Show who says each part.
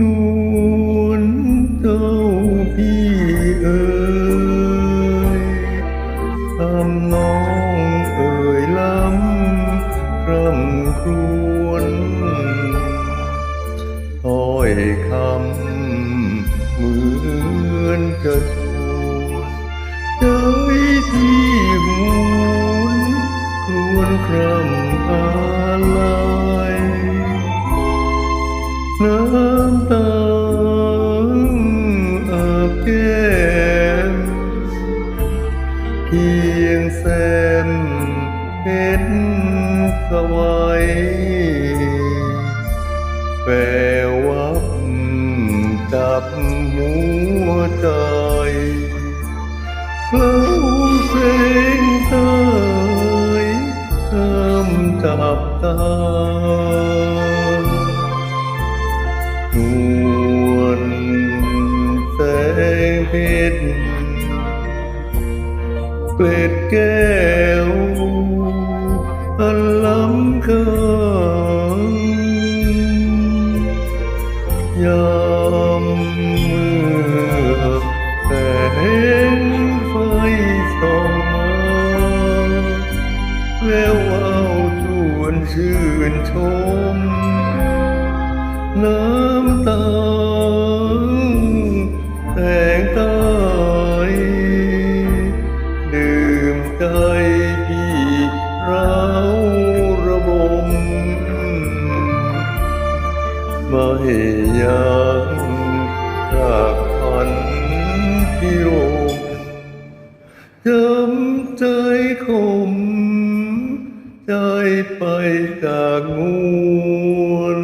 Speaker 1: นวลเจ้าพี่เอ๋ยทำน้องเอ่ยล้ำคร่ำครวญถ้อยคำเหมือนจะชวนใจที่หวนครวญคร่ำ พียงแซมเห็นสวัยแปลวับจับหัวใจเคล้าเส้นเตยทำจับตานวลแสงเพชร เกล็ดแก้วอันล้ำค่ายามเมื่อแสงไฟส่องมาแวววาชวนชื่นชม น้ำตา อยยังจากพันพิโรมจำใจขมใจไปจากงูน